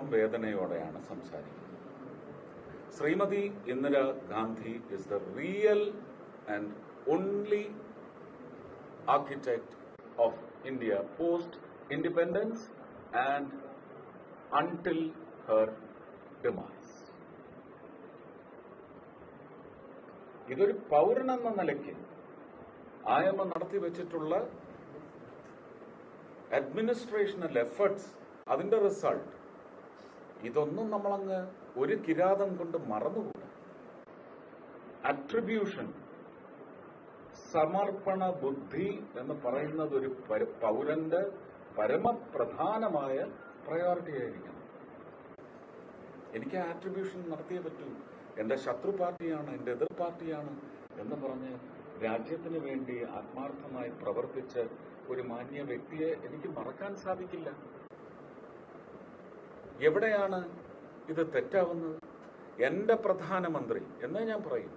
അല്പം വേദനയോടെയാണ് സംസാരിക്കുന്നത്. Shrimati Indira Gandhi is the real and only architect of India post independence and until her demise ഇതൊരു പൗരനെന്ന നിലയ്ക്ക് ആയമ നടത്തി വെച്ചിട്ടുള്ള അഡ്മിനിസ്ട്രേഷണൽ എഫേർട്സ് അതിന്റെ റിസൾട്ട് ഇതൊന്നും നമ്മളങ്ങ് ഒരു കിരാതം കൊണ്ട് മറന്നുകൂടാ. അട്രിബ്യൂഷൻ സമർപ്പണ ബുദ്ധി എന്ന് പറയുന്നത് ഒരു പൗരന്റെ പരമപ്രധാനമായ പ്രയോറിറ്റി ആയിരിക്കണം. എനിക്ക് ആട്രിബ്യൂഷൻ നടത്തിയേ പറ്റൂ. എന്റെ ശത്രു പാർട്ടിയാണ് എന്റെ എതിർ പാർട്ടിയാണ് എന്ന് പറഞ്ഞ് രാജ്യത്തിന് വേണ്ടി ആത്മാർത്ഥമായി പ്രവർത്തിച്ച ഒരു മാന്യ വ്യക്തിയെ എനിക്ക് മറക്കാൻ സാധിക്കില്ല. എവിടെയാണ് ഇത് തെറ്റാവുന്നത്? എന്റെ പ്രധാനമന്ത്രി എന്നേ ഞാൻ പറയും.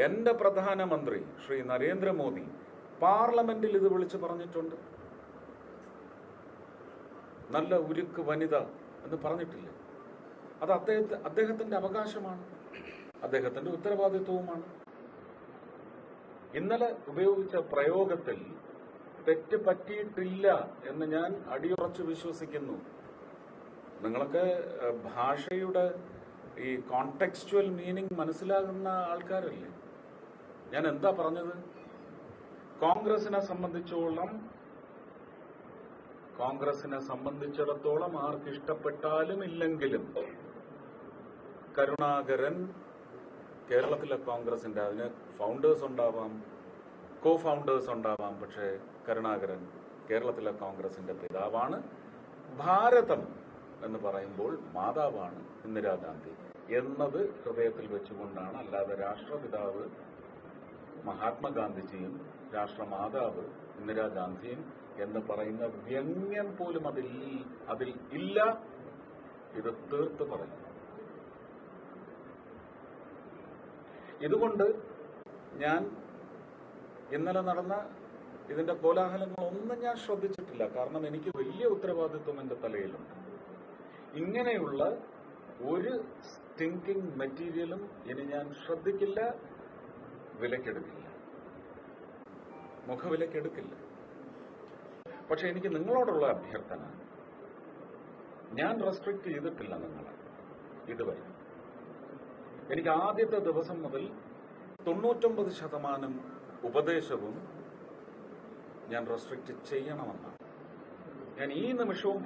എന്റെ പ്രധാനമന്ത്രി ശ്രീ നരേന്ദ്രമോദി പാർലമെന്റിൽ ഇത് വിളിച്ചു പറഞ്ഞിട്ടുണ്ട്. നല്ല ഉരുക്ക് വനിത എന്ന് പറഞ്ഞിട്ടില്ല? അത് അദ്ദേഹത്തെ അദ്ദേഹത്തിന്റെ അവകാശമാണ്. അദ്ദേഹത്തിന്റെ ഉത്തരവാദിത്വവുമാണ്. ഇന്നലെ ഉപയോഗിച്ച പ്രയോഗത്തിൽ തെറ്റ് പറ്റിയിട്ടില്ല എന്ന് ഞാൻ അടിയുറച്ച് വിശ്വസിക്കുന്നു. നിങ്ങളൊക്കെ ഭാഷയുടെ ഈ കോണ്ടെക്സ്റ്റുവൽ മീനിങ് മനസ്സിലാകുന്ന ആൾക്കാരല്ലേ? ഞാൻ എന്താ പറഞ്ഞത്? കോൺഗ്രസിനെ സംബന്ധിച്ചോളം കോൺഗ്രസിനെ സംബന്ധിച്ചിടത്തോളം ആർക്ക് ഇഷ്ടപ്പെട്ടാലും ഇല്ലെങ്കിലും കരുണാകരൻ കേരളത്തിലെ കോൺഗ്രസിന്റെ അതിന് ഫൗണ്ടേഴ്സ് ഉണ്ടാവാം കോ ഫൗണ്ടേഴ്സ് ഉണ്ടാവാം പക്ഷേ കരുണാകരൻ കേരളത്തിലെ കോൺഗ്രസിന്റെ പിതാവാണ്. ഭാരതം എന്ന് പറയുമ്പോൾ മാതാവാണ് ഇന്ദിരാഗാന്ധി എന്നത് ഹൃദയത്തിൽ വെച്ചുകൊണ്ടാണ്. അല്ലാതെ രാഷ്ട്രപിതാവ് മഹാത്മാഗാന്ധിജിയും രാഷ്ട്രമാതാവ് ഇന്ദിരാഗാന്ധിയും എന്ന് പറയുന്ന വ്യംഗ്യം പോലും അതിൽ അതിൽ ഇല്ല. ഇത് തീർത്ത് പറയും ഇതുകൊണ്ട് ഞാൻ ഇന്നലെ നടന്ന ഇതിന്റെ കോലാഹലങ്ങളൊന്നും ഞാൻ ശ്രദ്ധിച്ചിട്ടില്ല. കാരണം എനിക്ക് വലിയ ഉത്തരവാദിത്വം എന്റെ തലയിലുണ്ട്. ഇങ്ങനെയുള്ള ഒരു തിങ്കിങ് മെറ്റീരിയലും ഇനി ഞാൻ ശ്രദ്ധിക്കില്ല വിലക്കെടുക്കില്ല. മുഖവിലക്കെടുക്കില്ല. പക്ഷെ എനിക്ക് നിങ്ങളോടുള്ള അഭ്യർത്ഥന ഞാൻ റെസ്ട്രിക്ട് ചെയ്തിട്ടില്ല നിങ്ങളെ ഇതുവരെ. എനിക്ക് ആദ്യത്തെ ദിവസം മുതൽ തൊണ്ണൂറ്റൊമ്പത് ശതമാനം ഉപദേശവും ഞാൻ റെസ്ട്രിക്ട് ചെയ്യണമെന്നാണ്. ഞാൻ ഈ നിമിഷവും